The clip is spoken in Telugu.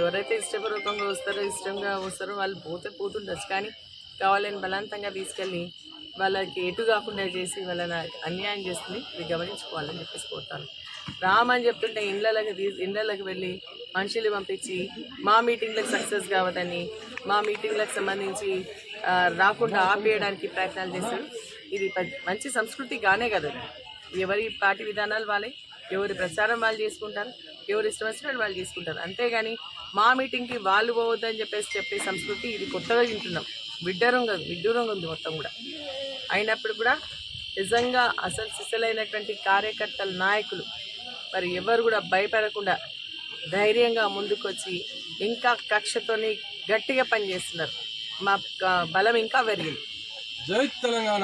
ఎవరైతే ఇష్టపూర్వకంగా వస్తారో ఇష్టంగా వస్తారో వాళ్ళు పోతే పోతుండొచ్చు. కానీ కావాలని బలవంతంగా తీసుకెళ్ళి వాళ్ళకి ఎటు కాకుండా చేసి వాళ్ళని అన్యాయం చేస్తుంది. ఇది గమనించుకోవాలని చెప్పేసి కోరుతాను. రామని చెప్తుంటే ఇండ్లకి తీ ఇండ్లకి వెళ్ళి మనుషులు పంపించి మా మీటింగ్లకు సక్సెస్ కావద్దని మా మీటింగ్లకు సంబంధించి రాకుండా ఆపేయడానికి ప్రయత్నాలు చేస్తారు ఇది మంచి సంస్కృతి కానే కదా. ఎవరి పార్టీ విధానాలు వాళ్ళే ఎవరి ప్రచారం వాళ్ళు చేసుకుంటారు ఎవరు ఇష్టం వచ్చినట్టు వాళ్ళు చేసుకుంటారు. అంతేగాని మా మీటింగ్కి వాళ్ళు పోవద్దని చెప్పేసి చెప్పే సంస్కృతి ఇది కొత్తగా వింటున్నాం. విడ్డరంగా విడ్డూరంగా ఉంది మొత్తం కూడా. అయినప్పుడు కూడా నిజంగా అసలు సిసలైనటువంటి కార్యకర్తల నాయకులు మరి ఎవరు కూడా భయపడకుండా ధైర్యంగా ముందుకొచ్చి ఇంకా కక్షతోని గట్టిగా పనిచేస్తున్నారు. మా బలం ఇంకా పెరిగింది. జై తెలంగాణ.